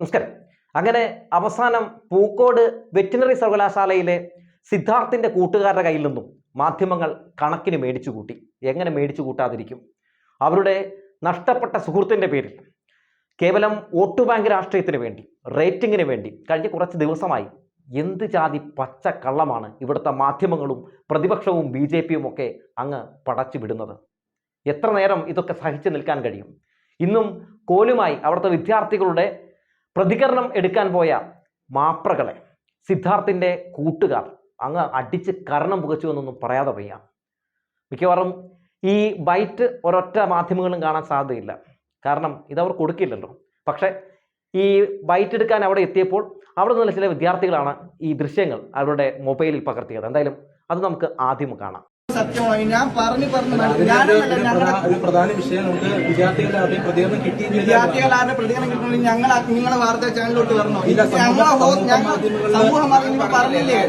നമസ്കാരം. അങ്ങനെ അവസാനം പൂക്കോട് വെറ്റിനറി സർവകലാശാലയിലെ സിദ്ധാർത്ഥിന്റെ കൂട്ടുകാരുടെ കയ്യിൽ നിന്നും മാധ്യമങ്ങൾ കണക്കിന് മേടിച്ചു കൂട്ടി. എങ്ങനെ മേടിച്ചു കൂട്ടാതിരിക്കും? അവരുടെ നഷ്ടപ്പെട്ട സുഹൃത്തിന്റെ പേരിൽ. കേവലം വോട്ട് ബാങ്ക് രാഷ്ട്രീയത്തിന് വേണ്ടി റേറ്റിങ്ങിന് വേണ്ടി കഴിഞ്ഞ കുറച്ച് ദിവസമായി എന്ത് ജാതി പച്ച കള്ളമാണ് ഇവിടുത്തെ മാധ്യമങ്ങളും പ്രതിപക്ഷവും ബി ജെ പിയും ഒക്കെ അങ്ങ് പടച്ചു വിടുന്നത്? എത്ര നേരം ഇതൊക്കെ സഹിച്ചു നിൽക്കാൻ കഴിയും? ഇന്നും കോലുമായി അവിടുത്തെ വിദ്യാർത്ഥികളുടെ പ്രതികരണം എടുക്കാൻ പോയ മാപ്രകളെ സിദ്ധാർത്ഥിന്റെ കൂട്ടുകാർ അങ്ങ് അടിച്ച് കരണം പുകച്ചു എന്നൊന്നും പറയാതെ വയ്യ. മിക്കവാറും ഈ ബൈറ്റ് ഒരൊറ്റ മാധ്യമങ്ങളും കാണാൻ സാധ്യതയില്ല. കാരണം ഇതവർ കൊടുക്കില്ലല്ലോ. പക്ഷേ ഈ ബൈറ്റ് എടുക്കാൻ അവിടെ എത്തിയപ്പോൾ അവിടെ നിന്നുള്ള ചില വിദ്യാർത്ഥികളാണ് ഈ ദൃശ്യങ്ങൾ അവരുടെ മൊബൈലിൽ പകർത്തിയത്. എന്തായാലും അത് നമുക്ക് ആദ്യം കാണാം. സത്യമായി ഞാൻ പറഞ്ഞു പറഞ്ഞു. ഞാനല്ല ഞങ്ങളുടെ പ്രധാന വിഷയം നമുക്ക് വിദ്യാർത്ഥികളുടെ പ്രതികരണം കിട്ടുന്നത് വിദ്യാർത്ഥികൾ പ്രതികരണം കിട്ടണമെങ്കിൽ ഞങ്ങൾ നിങ്ങളെ വാർത്താ ചാനലിലോട്ട് വരണോ? ഞങ്ങളെ സമൂഹ- മാധ്യമങ്ങൾ പറഞ്ഞില്ലേ?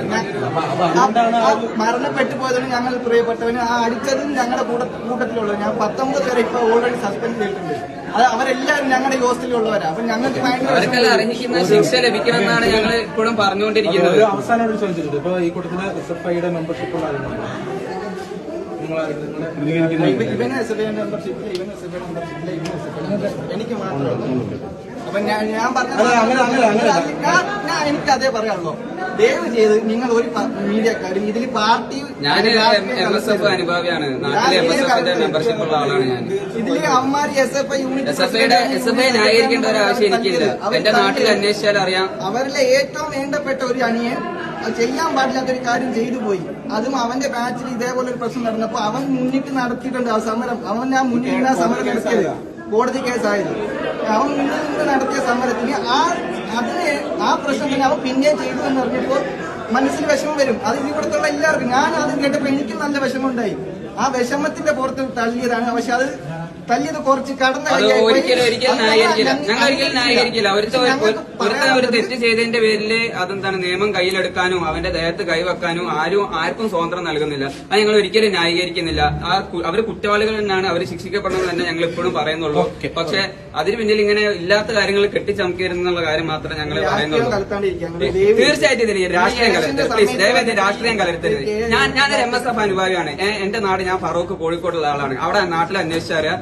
മരണപ്പെട്ടു പോയതിന് ഞങ്ങൾ പ്രിയപ്പെട്ടവന് ആ അടിച്ചതും ഞങ്ങളുടെ കൂട്ട കൂട്ടത്തിലുള്ളത് ഞാൻ പത്തൊമ്പത് പേരെ ഇപ്പൊ ഓൾറെഡി സസ്പെൻഡ് ചെയ്തിട്ടുണ്ട്. അത് അവരെല്ലാവരും ഞങ്ങളുടെ ഹോസ്റ്റലിലുള്ളവരാ അപ്പൊ ഞങ്ങൾക്ക് ഭയങ്കര. അറിഞ്ഞിരിക്കുന്ന ശിക്ഷ ലഭിക്കണമെന്നാണ് ഞങ്ങൾ ഇപ്പോഴും പറഞ്ഞുകൊണ്ടിരിക്കുന്നത്. ഒരു അവസാനം ചോദിച്ചിട്ടുണ്ട് ഇപ്പൊ ഈ കൂട്ടത്തിൽ എസ് എഫ് ഐയുടെ മെമ്പർഷിപ്പ് ഉള്ള എനിക്ക് മാത്രമേ അപ്പൊ ഞാൻ ഞാൻ പറഞ്ഞ അങ്ങനെ- അങ്ങനെ- അങ്ങനെ എനിക്ക് അതേ പറയാനുള്ളൂ. ദയവ് ചെയ്ത് നിങ്ങൾ ഒരു മീഡിയക്കാരും ഇതിൽ പാർട്ടി ഞാൻ എം എസ് എഫ് അനുഭാവിയാണ്. നാട്ടിലെ എം എസ് എഫിന്റെ മെമ്പർഷിപ്പ് ഉള്ള ആളാണ് ഞാൻ. ഇതിൽ അമ്മാരി S F I unit S F ഐയുടെ എസ് എഫ് ഐ ന്യായീകരിക്കേണ്ട ഒരു ആവശ്യം എനിക്കില്ല. എന്റെ നാട്ടിൽ അന്വേഷിച്ചാൽ അറിയാം. അവരിലെ ഏറ്റവും വേണ്ടപ്പെട്ട ഒരു അനിയൻ അത് ചെയ്യാൻ പാടില്ലാത്ത ഒരു കാര്യം ചെയ്തു പോയി. അതും അവന്റെ ബാച്ചിൽ ഇതേപോലെ ഒരു പ്രശ്നം നടന്നപ്പോ അവൻ മുന്നിട്ട് നടത്തിയിട്ടുണ്ട് ആ സമരം. അവൻ ഞാൻ മുന്നിട്ട് ആ സമരം നടത്തിയത്. കോടതി കേസായത്. അവൻ മുന്നിൽ നിന്ന് നടത്തിയ സമരത്തിന് ആ അതിന് ആ പ്രശ്നത്തിന് അവൻ പിന്നെ ചെയ്തു എന്ന് പറഞ്ഞപ്പോൾ മനസ്സിൽ വിഷമം വരും. അത് ഇവിടുത്തുള്ള എല്ലാവർക്കും. ഞാൻ അത് കേട്ടപ്പോൾ എനിക്ക് നല്ല വിഷമമുണ്ടായി ആ വിഷമത്തിന്റെ പുറത്ത് തള്ളിയതാണ്. പക്ഷെ അത് തല്ലിയത് കുറച്ച് കടന്ന അത് കൈയായി പോയി. ഒരിക്കലും ഒരിക്കലും ന്യായീകരിക്കില്ല. ഞങ്ങൾ- ഞങ്ങൾ ഒരിക്കലും ന്യായീകരിക്കില്ല. ഒരുത്ത ഒരുത്ത ഒരു തെറ്റ് ചെയ്തതിന്റെ പേരിൽ അതെന്താണ് നിയമം കയ്യിലെടുക്കാനും അവന്റെ ദേഹത്ത് കൈവെക്കാനും ആരും ആർക്കും സ്വാതന്ത്ര്യം നൽകുന്നില്ല. അത് ഞങ്ങൾ ഒരിക്കലും ന്യായീകരിക്കുന്നില്ല. ആ കു- അവർ കുറ്റവാളികൾ തന്നെയാണ് അവർ ശിക്ഷിക്കപ്പെടണമെന്ന് തന്നെ ഞങ്ങൾ ഇപ്പോഴും പറയുന്നുള്ളൂ. പക്ഷെ അതിന് പിന്നിൽ ഇങ്ങനെ ഇല്ലാത്ത കാര്യങ്ങൾ കെട്ടിച്ചമക്കരുന്നുള്ള കാര്യം മാത്രമേ ഞങ്ങൾ പറയുന്നുള്ളൂ. തീർച്ചയായിട്ടും ഇതിന് രാഷ്ട്രീയം കലർത്തരുത്. പ്ലീസ് ദയവായി രാഷ്ട്രീയം കലർത്തരുത്. ഞാൻ ഞാനൊരു എം എസ് എഫ് അനുഭാവിയാണ്. എന്റെ നാട് ഞാൻ ഫറൂഖ് കോഴിക്കോടുള്ള ആളാണ്. അവിടെ നാട്ടിൽ അന്വേഷിച്ചറിയാം.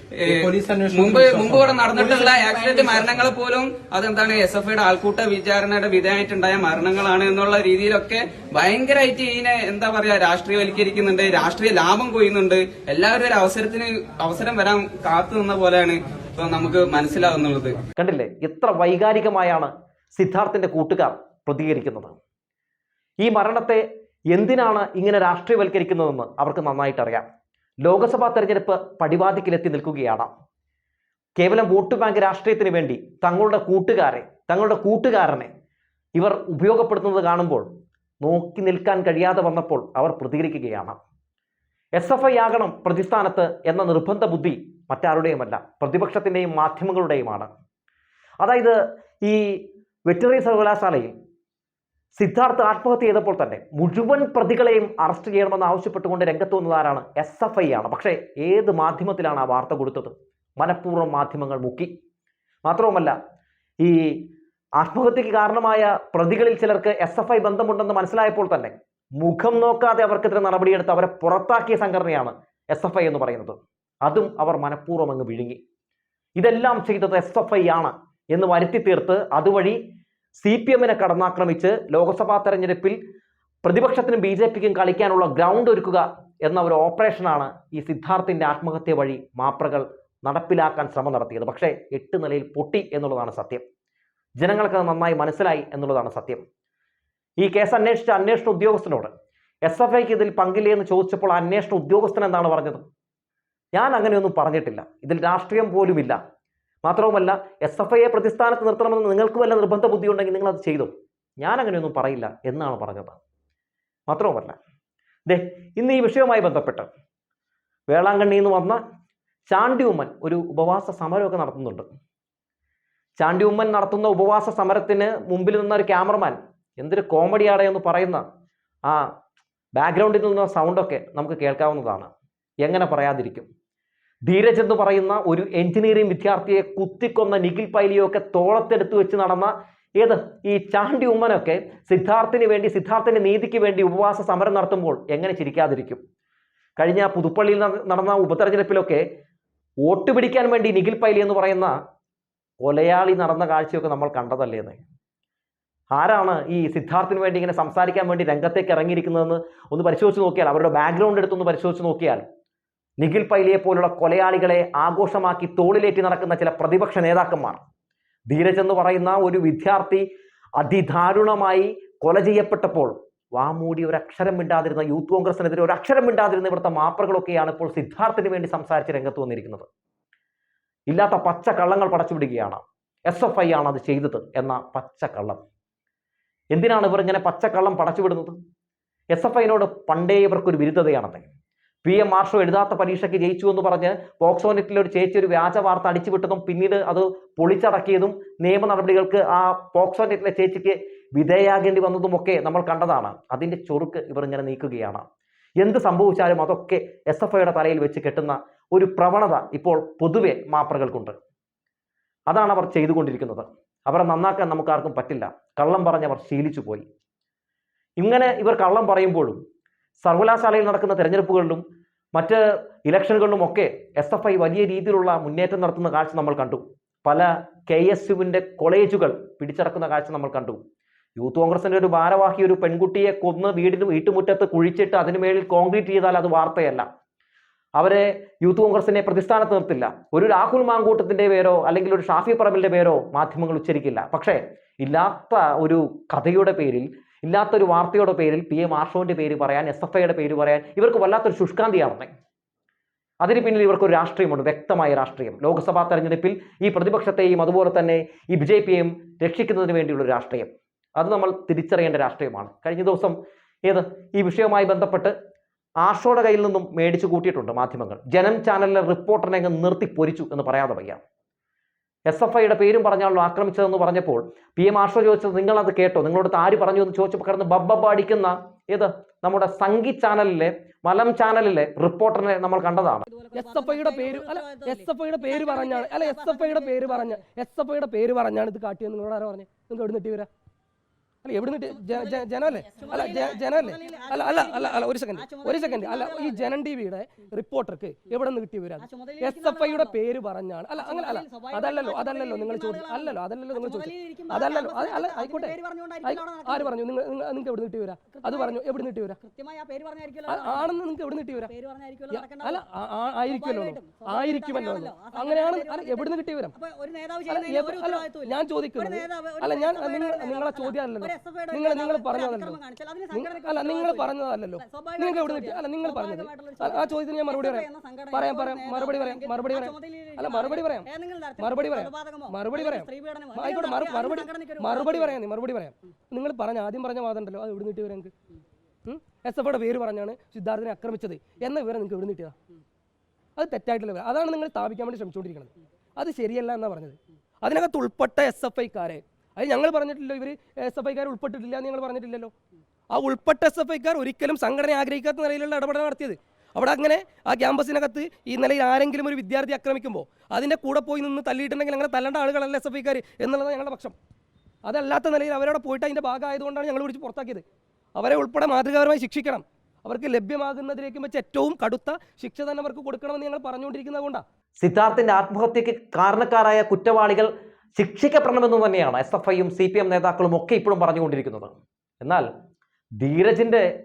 മുമ്പ് മുമ്പ് ഇവിടെ നടന്നിട്ടുള്ള ആക്സിഡന്റ് മരണങ്ങൾ പോലും അതെന്താണ് എസ് എഫ് ഐയുടെ ആൾക്കൂട്ട വിചാരണയുടെ വിധേയമായിട്ടുണ്ടായ മരണങ്ങളാണ് എന്നുള്ള രീതിയിലൊക്കെ ഭയങ്കരമായിട്ട് ഇതിനെ എന്താ പറയാ രാഷ്ട്രീയവൽക്കരിക്കുന്നുണ്ട് രാഷ്ട്രീയ ലാഭം കൊയ്യുന്നുണ്ട്. എല്ലാവരും ഒരു അവസരത്തിന് അവസരം വരാൻ കാത്തു നിന്ന പോലെയാണ് ഇപ്പൊ നമുക്ക് മനസ്സിലാവുന്നുള്ളത്. കണ്ടില്ലേ? എത്ര വൈകാരികമായാണ് സിദ്ധാർത്ഥിന്റെ കൂട്ടുകാർ പ്രതികരിക്കുന്നത്? ഈ മരണത്തെ എന്തിനാണ് ഇങ്ങനെ രാഷ്ട്രീയവൽക്കരിക്കുന്നതെന്ന് അവർക്ക് നന്നായിട്ട് അറിയാം ലോക്സഭാ തെരഞ്ഞെടുപ്പ് പടിവാതിക്കിലെത്തി നിൽക്കുകയാണ്. കേവലം വോട്ട് ബാങ്ക് രാഷ്ട്രീയത്തിന് വേണ്ടി തങ്ങളുടെ കൂട്ടുകാരെ തങ്ങളുടെ കൂട്ടുകാരനെ ഇവർ ഉപയോഗപ്പെടുത്തുന്നത് കാണുമ്പോൾ നോക്കി നിൽക്കാൻ കഴിയാതെ വന്നപ്പോൾ അവർ പ്രതികരിക്കുകയാണ്. എസ് എഫ് ഐ ആകണം പ്രതിസ്ഥാനത്ത് എന്ന നിർബന്ധ ബുദ്ധി മറ്റാരുടെയുമല്ല പ്രതിപക്ഷത്തിന്റെയും മാധ്യമങ്ങളുടെയുമാണ്. അതായത് ഈ വെറ്ററിനറി സർവകലാശാലയിൽ സിദ്ധാർത്ഥ് ആത്മഹത്യ ചെയ്തപ്പോൾ തന്നെ മുഴുവൻ പ്രതികളെയും അറസ്റ്റ് ചെയ്യണമെന്ന് ആവശ്യപ്പെട്ടുകൊണ്ട് രംഗത്ത് വന്നതാരാണ് എസ് എഫ് ഐ ആണ്. പക്ഷേ ഏത് മാധ്യമത്തിലാണ് ആ വാർത്ത കൊടുത്തത്? മനഃപൂർവം മാധ്യമങ്ങൾ മുക്കി. മാത്രവുമല്ല ഈ ആത്മഹത്യക്ക് കാരണമായ പ്രതികളിൽ ചിലർക്ക് എസ് എഫ് ഐ ബന്ധമുണ്ടെന്ന് മനസ്സിലായപ്പോൾ തന്നെ മുഖം നോക്കാതെ അവർക്കെതിരെ നടപടിയെടുത്ത് അവരെ പുറത്താക്കിയ സംഘടനയാണ് എസ് എഫ് ഐ എന്ന് പറയുന്നത്. അതും അവർ മനഃപൂർവം അങ്ങ് വിഴുങ്ങി. ഇതെല്ലാം ചെയ്തത് എസ് എഫ് ഐ ആണ് എന്ന് വരുത്തി തീർത്ത് അതുവഴി സി പി എമ്മിനെ കടന്നാക്രമിച്ച് ലോക്സഭാ തെരഞ്ഞെടുപ്പിൽ പ്രതിപക്ഷത്തിനും ബി ജെ പിക്കും കളിക്കാനുള്ള ഗ്രൗണ്ട് ഒരുക്കുക എന്ന ഒരു ഓപ്പറേഷനാണ് ഈ സിദ്ധാർത്ഥിന്റെ ആത്മഹത്യ വഴി മാപ്രകൾ നടപ്പിലാക്കാൻ ശ്രമം നടത്തിയത്. പക്ഷേ എട്ട് നിലയിൽ പൊട്ടി എന്നുള്ളതാണ് സത്യം. ജനങ്ങൾക്ക് അത് നന്നായി മനസ്സിലായി എന്നുള്ളതാണ് സത്യം. ഈ കേസ് അന്വേഷിച്ച അന്വേഷണ ഉദ്യോഗസ്ഥനോട് എസ് എഫ് ഐക്ക് ഇതിൽ പങ്കില്ലേ എന്ന് ചോദിച്ചപ്പോൾ അന്വേഷണ ഉദ്യോഗസ്ഥൻ എന്താണ് പറഞ്ഞത്? ഞാൻ അങ്ങനെയൊന്നും പറഞ്ഞിട്ടില്ല. ഇതിൽ രാഷ്ട്രീയം പോലുമില്ല. മാത്രവുമല്ല എസ് എഫ് ഐയെ പ്രതിസ്ഥാനത്ത് നിർത്തണമെന്ന് നിങ്ങൾക്ക് വല്ല നിർബന്ധ ബുദ്ധി ഉണ്ടെങ്കിൽ നിങ്ങൾ അത് ചെയ്തു. ഞാൻ അങ്ങനെയൊന്നും പറയില്ല എന്നാണ് പറഞ്ഞത്. മാത്രവുമല്ല ദേ ഇന്ന് ഈ വിഷയവുമായി ബന്ധപ്പെട്ട് വേളാങ്കണ്ണിയിൽ നിന്ന് വന്ന ചാണ്ടി ഉമ്മൻ ഒരു ഉപവാസ സമരമൊക്കെ നടത്തുന്നുണ്ട്. ചാണ്ടി ഉമ്മൻ നടത്തുന്ന ഉപവാസ സമരത്തിന് മുമ്പിൽ നിന്ന ഒരു ക്യാമറമാൻ എന്തൊരു കോമഡിയാണ് എന്ന് പറയുന്ന ആ ബാക്ക്ഗ്രൗണ്ടിൽ നിന്ന സൗണ്ടൊക്കെ നമുക്ക് കേൾക്കാവുന്നതാണ്. എങ്ങനെ പറയാതിരിക്കും? ധീരജ് എന്ന് പറയുന്ന ഒരു എഞ്ചിനീയറിംഗ് വിദ്യാർത്ഥിയെ കുത്തിക്കൊന്ന നിഖിൽ പൈലിയൊക്കെ തോളത്തെടുത്ത് വെച്ച് നടന്ന ഏത്? ഈ ചാണ്ടി ഉമ്മനൊക്കെ സിദ്ധാർത്ഥിന് വേണ്ടി സിദ്ധാർത്ഥിന്റെ നീതിക്ക് വേണ്ടി ഉപവാസ സമരം നടത്തുമ്പോൾ എങ്ങനെ ചിരിക്കാതിരിക്കും? കഴിഞ്ഞ പുതുപ്പള്ളിയിൽ നടന്ന ഉപതെരഞ്ഞെടുപ്പിലൊക്കെ വോട്ട് പിടിക്കാൻ വേണ്ടി നിഖിൽ പൈലി എന്ന് പറയുന്ന കൊലയാളി നടന്ന കാഴ്ചയൊക്കെ നമ്മൾ കണ്ടതല്ലേന്ന് ആരാണ് ഈ സിദ്ധാർത്ഥിന് വേണ്ടി ഇങ്ങനെ സംസാരിക്കാൻ വേണ്ടി രംഗത്തേക്ക് ഇറങ്ങിയിരിക്കുന്നതെന്ന് ഒന്ന് പരിശോധിച്ച് നോക്കിയാൽ അവരുടെ ബാക്ക്ഗ്രൗണ്ട് എടുത്തൊന്ന് പരിശോധിച്ച് നോക്കിയാൽ നിഖിൽ പൈലിയെ പോലുള്ള കൊലയാളികളെ ആഘോഷമാക്കി തോളിലേറ്റി നടക്കുന്ന ചില പ്രതിപക്ഷ നേതാക്കന്മാർ. ധീരജ് എന്ന് പറയുന്ന ഒരു വിദ്യാർത്ഥി അതിദാരുണമായി കൊല ചെയ്യപ്പെട്ടപ്പോൾ വാമൂടി ഒരു അക്ഷരം മിണ്ടാതിരുന്ന യൂത്ത് കോൺഗ്രസിനെതിരെ ഒരു അക്ഷരം മിണ്ടാതിരുന്ന ഇവിടുത്തെ മാപ്പറുകളൊക്കെയാണ് ഇപ്പോൾ സിദ്ധാർത്ഥിന് വേണ്ടി സംസാരിച്ച് രംഗത്ത് വന്നിരിക്കുന്നത്. ഇല്ലാത്ത പച്ച കള്ളങ്ങൾ പടച്ചുവിടുകയാണ് എസ് എഫ് ഐ ആണ് അത് ചെയ്തത് എന്ന പച്ച കള്ളം. എന്തിനാണ് ഇവർ ഇങ്ങനെ പച്ചക്കള്ളം പടച്ചുവിടുന്നത് എസ് എഫ് ഐനോട് പണ്ടേ ഇവർക്കൊരു വിരുദ്ധതയാണെന്ന് പി എം മാർഷോ എഴുതാത്ത പരീക്ഷയ്ക്ക് ജയിച്ചു എന്ന് പറഞ്ഞ് പോക്സോ നെറ്റിൽ ഒരു ചേച്ചി ഒരു വ്യാജ വാർത്ത അടിച്ചുവിട്ടതും പിന്നീട് അത് പൊളിച്ചടക്കിയതും നിയമ നടപടികൾക്ക് ആ പോക്സോ നെറ്റിലെ ചേച്ചിക്ക് വിധേയാകേണ്ടി വന്നതുമൊക്കെ നമ്മൾ കണ്ടതാണ്. അതിന്റെ ചൊറുക്ക് ഇവർ ഇങ്ങനെ നീക്കുകയാണ്. എന്ത് സംഭവിച്ചാലും അതൊക്കെ എസ് എഫ് ഐയുടെ തലയിൽ വെച്ച് കെട്ടുന്ന ഒരു പ്രവണത ഇപ്പോൾ പൊതുവെ മാപ്രകൾക്കുണ്ട്. അതാണ് അവർ ചെയ്തുകൊണ്ടിരിക്കുന്നത്. അവരെ നന്നാക്കാൻ നമുക്കാർക്കും പറ്റില്ല. കള്ളം പറഞ്ഞവർ ശീലിച്ചു പോയി ഇങ്ങനെ ഇവർ കള്ളം പറയുമ്പോഴും സർവകലാശാലയിൽ നടക്കുന്ന തെരഞ്ഞെടുപ്പുകളിലും മറ്റ് ഇലക്ഷനുകളിലും ഒക്കെ എസ് എഫ് ഐ വലിയ രീതിയിലുള്ള മുന്നേറ്റം നടത്തുന്ന കാഴ്ച നമ്മൾ കണ്ടു. പല കെ എസ് യുവിന്റെ കോളേജുകൾ പിടിച്ചടക്കുന്ന കാഴ്ച നമ്മൾ കണ്ടു. യൂത്ത് കോൺഗ്രസിന്റെ ഒരു ഭാരവാഹി ഒരു പെൺകുട്ടിയെ കൊന്ന് വീടിന് വീട്ടുമുറ്റത്ത് കുഴിച്ചിട്ട് അതിന് മേളിൽ കോൺക്രീറ്റ് ചെയ്താൽ അത് വാർത്തയല്ല. അവരെ യൂത്ത് കോൺഗ്രസിനെ പ്രതിസ്ഥാനത്ത് നിർത്തില്ല. ഒരു രാഹുൽ മാങ്കൂട്ടത്തിന്റെ പേരോ അല്ലെങ്കിൽ ഒരു ഷാഫി പറമ്പിലിന്റെ പേരോ മാധ്യമങ്ങൾ ഉച്ചരിക്കില്ല. പക്ഷേ ഇല്ലാത്ത ഒരു കഥയുടെ പേരിൽ ഇല്ലാത്ത ഒരു വാർത്തയുടെ പേരിൽ പി എ മാർഷോന്റെ പേര് പറയാൻ എസ് എഫ് ഐയുടെ പേര് പറയാൻ ഇവർക്ക് വല്ലാത്തൊരു ശുഷ്കാന്തിയാണെന്നേ അതിന് പിന്നിൽ ഇവർക്കൊരു രാഷ്ട്രീയമുണ്ട് വ്യക്തമായ രാഷ്ട്രീയം. ലോക്സഭാ തെരഞ്ഞെടുപ്പിൽ ഈ പ്രതിപക്ഷത്തെയും അതുപോലെ തന്നെ ഈ ബി ജെ പിയെയും രക്ഷിക്കുന്നതിന് വേണ്ടിയുള്ള രാഷ്ട്രീയം. അത് നമ്മൾ തിരിച്ചറിയേണ്ട രാഷ്ട്രീയമാണ്. കഴിഞ്ഞ ദിവസം ഏത്? ഈ വിഷയവുമായി ബന്ധപ്പെട്ട് ആഷോയുടെ കയ്യിൽ നിന്നും മേടിച്ചു കൂട്ടിയിട്ടുണ്ട് മാധ്യമങ്ങൾ. ജനം ചാനലിലെ റിപ്പോർട്ടറിനെ അങ്ങ് നിർത്തി പൊരിച്ചു എന്ന് പറയാതെ വയ്യ. എസ് എഫ് ഐയുടെ പേരും പറഞ്ഞാണല്ലോ ആക്രമിച്ചതെന്ന് പറഞ്ഞപ്പോൾ പി എം ആഷോ ചോദിച്ചത് നിങ്ങളത് കേട്ടോ? നിങ്ങളോട് ആര് പറഞ്ഞു? എന്ന് ചോദിച്ചപ്പോൾ കിടന്ന് ബബ്ബ അടിക്കുന്ന ഏത്? നമ്മുടെ സംഗി ചാനലിലെ മലം ചാനലിലെ റിപ്പോർട്ടറിനെ നമ്മൾ കണ്ടതാണ്. എസ് എഫ് ഐയുടെ പേര് അല്ല എസ് എഫ് ഐയുടെ പേര് പറഞ്ഞാണ് അല്ല എസ് എഫ് ഐയുടെ പേര് പറഞ്ഞ എസ് എഫ് ഐയുടെ പേര് പറഞ്ഞാണ് ഇത് കാട്ടിയെന്ന് നിങ്ങളോട് ആരോ പറഞ്ഞു? നിങ്ങൾക്ക് എവിടെ നിട്ടി വരാ അല്ല എവിടെ നിട്ടി ജ- ജ- അല്ല ജനല്ലേ. അല്ല അല്ല അല്ല അല്ല ഒരു സെക്കൻഡ് ഒരു സെക്കൻഡ് അല്ല ഈ ജനൻ ടി വിയുടെ റിപ്പോർട്ടർക്ക് എവിടെ നിന്ന് കിട്ടി വരാ എസ് എഫ് ഐയുടെ പേര് പറഞ്ഞാണ്. അല്ല അങ്ങനെ അല്ല. അതല്ലല്ലോ അതല്ലല്ലോ നിങ്ങൾ ചോദിച്ചു അല്ലല്ലോ അതല്ലല്ലോ നിങ്ങൾ ചോദിച്ചു അതല്ലല്ലോ അത് അല്ല ആയിക്കോട്ടെ. ആര് പറഞ്ഞു? നിങ്ങൾ നിങ്ങൾക്ക് എവിടെ നിട്ടി വരാ അത് പറഞ്ഞു എവിടെ നിട്ടി വരാ ആണെന്ന് നിങ്ങൾക്ക് എവിടെ നിട്ടി വരാ. അല്ല ആയിരിക്കുമല്ലോ. ആയിരിക്കുമല്ലോ. അങ്ങനെയാണ് അല്ല എവിടെ നിന്ന് കിട്ടി വരാം ഞാൻ ചോദിക്കുന്നു അല്ല ഞാൻ നിങ്ങളെ ചോദ്യം അല്ലല്ലോ നിങ്ങൾ നിങ്ങൾ പറഞ്ഞതല്ലോ അല്ല നിങ്ങൾ. പറഞ്ഞതല്ലല്ലോ നിങ്ങൾ നിങ്ങൾക്ക് എവിടെ നിന്ന് അല്ല നിങ്ങൾ പറഞ്ഞത്. ആ- ചോദ്യത്തിന് ഞാൻ മറുപടി പറയാം. പറയാം പറയാം. മറുപടി പറയാം. മറുപടി പറയാം. അല്ല മറുപടി പറയാം. മറുപടി പറയാം. മറുപടി പറയാം. ആയിക്കോട്ടെ മറുപടി മറുപടി പറയാം നീ മറുപടി പറയാം. നിങ്ങൾ പറഞ്ഞ ആദ്യം പറഞ്ഞ വാദം ഉണ്ടല്ലോ അത് എവിടെ നിന്ന് വരാം നിങ്ങൾക്ക് എസ് എഫ് പേര് പറഞ്ഞാണ് സിദ്ധാർത്ഥിനെ ആക്രമിച്ചത്. എന്ന വിവരം നിങ്ങൾക്ക് എവിടെ നിന്ന് അത് തെറ്റായിട്ടുള്ള വിവരം. അതാണ് നിങ്ങൾ സ്ഥാപിക്കാൻ വേണ്ടി ശ്രമിച്ചുകൊണ്ടിരിക്കുന്നത്. അത് ശരിയല്ല എന്നാ പറഞ്ഞത്. അതിനകത്ത് ഉൾപ്പെട്ട എസ് എഫ് ഐക്കാരെ അത് ഞങ്ങൾ പറഞ്ഞിട്ടില്ലോ ഇവർ എസ് എഫ് ഐക്കാർ ഉൾപ്പെട്ടിട്ടില്ല എന്ന് ഞങ്ങൾ പറഞ്ഞിട്ടില്ലല്ലോ. ആ ഉൾപ്പെട്ട എസ് എഫ് ഐക്കാർ ഒരിക്കലും സംഘടന ആഗ്രഹിക്കാത്ത നിലയിലുള്ള ഇടപെടൽ നടത്തിയത്. അവിടെ അങ്ങനെ ആ ക്യാമ്പസിനകത്ത് ഈ നിലയിൽ ആരെങ്കിലും ഒരു വിദ്യാർത്ഥി ആക്രമിക്കുമ്പോൾ അതിന്റെ കൂടെ പോയി നിന്ന് തല്ലിയിട്ടുണ്ടെങ്കിൽ അങ്ങനെ തല്ലേണ്ട ആളുകളല്ല എസ് എഫ് ഐക്കാർ എന്നുള്ളതാണ് ഞങ്ങളുടെ പക്ഷം. അതല്ലാത്ത നിലയിൽ അവരവിടെ പോയിട്ട് അതിന്റെ ഭാഗമായതുകൊണ്ടാണ് ഞങ്ങൾ വിളിച്ച് പുറത്താക്കിയത്. അവരെ ഉൾപ്പെടെ മാതൃകാപരമായി ശിക്ഷിക്കണം. അവർക്ക് ലഭ്യമാകുന്നതിലേക്ക് വെച്ച് ഏറ്റവും കടുത്ത ശിക്ഷ തന്നെ അവർക്ക് കൊടുക്കണമെന്ന് ഞങ്ങൾ പറഞ്ഞുകൊണ്ടിരിക്കുന്നത് കൊണ്ടാണ് സിദ്ധാർത്ഥിന്റെ ആത്മഹത്യക്ക് കാരണക്കാരായ കുറ്റവാളികൾ ശിക്ഷിക്കപ്പെടണമെന്ന് തന്നെയാണ് എസ് എഫ് ഐയും സി പി എം നേതാക്കളും ഒക്കെ ഇപ്പോഴും പറഞ്ഞുകൊണ്ടിരിക്കുന്നത്. എന്നാൽ ധീരജിന്റെ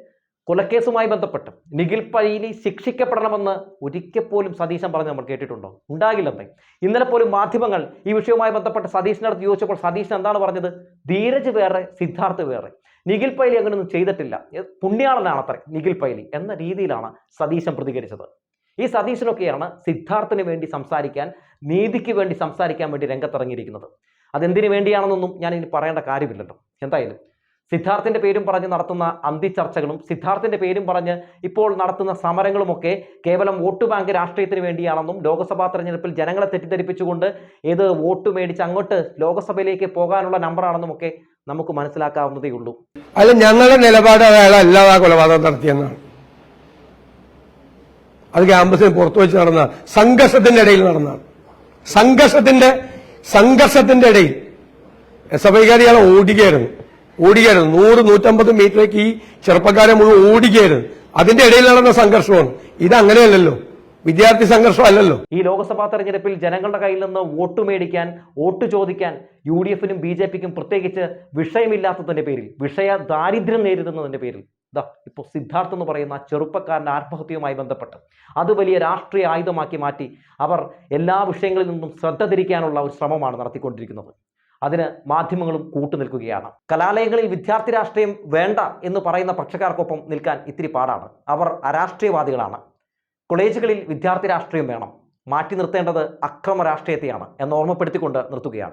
കൊലക്കേസുമായി ബന്ധപ്പെട്ട് നിഖിൽ പൈലി ശിക്ഷിക്കപ്പെടണമെന്ന് ഒരിക്കൽ പോലും സതീശൻ പറഞ്ഞ് നമ്മൾ കേട്ടിട്ടുണ്ടോ? ഉണ്ടാകില്ലെന്നേ. ഇന്നലെ പോലും മാധ്യമങ്ങൾ ഈ വിഷയവുമായി ബന്ധപ്പെട്ട് സതീശിനടുത്ത് ചോദിച്ചപ്പോൾ സതീശൻ എന്താണ് പറഞ്ഞത്? ധീരജ് വേറെ സിദ്ധാർത്ഥ് വേറെ. നിഖിൽ പൈലി അങ്ങനെയൊന്നും ചെയ്തിട്ടില്ല. പുണ്യാളനാണ് പുണ്യാളനാണത്രേ നിഖിൽ പൈലി എന്ന രീതിയിലാണ് സതീശൻ പ്രതികരിച്ചത്. ഈ സതീശനൊക്കെയാണ് സിദ്ധാർത്ഥന് വേണ്ടി സംസാരിക്കാൻ നീതിക്ക് വേണ്ടി സംസാരിക്കാൻ വേണ്ടി രംഗത്തിറങ്ങിയിരിക്കുന്നത്. അതെന്തിനു വേണ്ടിയാണെന്നൊന്നും ഞാൻ ഇനി പറയേണ്ട കാര്യമില്ലല്ലോ. എന്തായാലും സിദ്ധാർത്ഥിന്റെ പേരും പറഞ്ഞ് നടത്തുന്ന അന്തിച്ചർച്ചകളും സിദ്ധാർത്ഥിന്റെ പേരും പറഞ്ഞ് ഇപ്പോൾ നടത്തുന്ന സമരങ്ങളുമൊക്കെ കേവലം വോട്ട് ബാങ്ക് രാഷ്ട്രീയത്തിന് വേണ്ടിയാണെന്നും ലോക്സഭാ തെരഞ്ഞെടുപ്പിൽ ജനങ്ങളെ തെറ്റിദ്ധരിപ്പിച്ചുകൊണ്ട് ഏത് വോട്ട് മേടിച്ച് അങ്ങോട്ട് ലോക്സഭയിലേക്ക് പോകാനുള്ള നമ്പറാണെന്നും ഒക്കെ നമുക്ക് മനസ്സിലാക്കാവുന്നതേ ഉള്ളൂ അല്ല ഞങ്ങളുടെ നിലപാട് അയാൾ ആ കൊലപാതകം നടത്തിയെന്നാണ്. അത് ക്യാമ്പസിന് പുറത്തു വെച്ച് നടന്ന സംഘർഷത്തിന്റെ ഇടയിൽ നടന്നതാണ്. സംഘർഷത്തിന്റെ സംഘർഷത്തിന്റെ ഇടയിൽ എസ് എഫ് ഐക്കാർ ഇയാളെ ഓടുകയായിരുന്നു ഓടുകയായിരുന്നു നൂറ് നൂറ്റമ്പത് മീറ്ററേക്ക് ഈ ചെറുപ്പക്കാരെ മുഴുവൻ ഓടുകയായിരുന്നു അതിന്റെ ഇടയിൽ നടന്ന സംഘർഷമാണ്. ഇത് അങ്ങനെയല്ലല്ലോ. വിദ്യാർത്ഥി സംഘർഷം അല്ലല്ലോ. ഈ ലോക്സഭാ തെരഞ്ഞെടുപ്പിൽ ജനങ്ങളുടെ കയ്യിൽ നിന്ന് വോട്ട് മേടിക്കാൻ വോട്ട് ചോദിക്കാൻ യു ഡി എഫിനും ബി ജെ പിക്കും പ്രത്യേകിച്ച് വിഷയമില്ലാത്തതിന്റെ പേരിൽ വിഷയ ദാരിദ്ര്യം നേരിടുന്നതിന്റെ പേരിൽ ഇതാ ഇപ്പോൾ സിദ്ധാർത്ഥ് എന്ന് പറയുന്ന ചെറുപ്പക്കാരന്റെ ആത്മഹത്യയുമായി ബന്ധപ്പെട്ട് അത് വലിയ രാഷ്ട്രീയ ആയുധമാക്കി മാറ്റി അവർ എല്ലാ വിഷയങ്ങളിൽ നിന്നും ശ്രദ്ധ തിരിക്കാനുള്ള ഒരു ശ്രമമാണ് നടത്തിക്കൊണ്ടിരിക്കുന്നത്. അതിന് മാധ്യമങ്ങളും കൂട്ടുനിൽക്കുകയാണ് കലാലയങ്ങളിൽ വിദ്യാർത്ഥി രാഷ്ട്രീയം വേണ്ട എന്ന് പറയുന്ന പക്ഷക്കാർക്കൊപ്പം നിൽക്കാൻ ഇത്തിരി പാടാണ്. അവർ അരാഷ്ട്രീയവാദികളാണ്. കോളേജുകളിൽ വിദ്യാർത്ഥി രാഷ്ട്രീയം വേണം. മാറ്റി നിർത്തേണ്ടത് അക്രമ രാഷ്ട്രീയത്തെയാണ് എന്ന് ഓർമ്മപ്പെടുത്തിക്കൊണ്ട് നിർത്തുകയാണ്.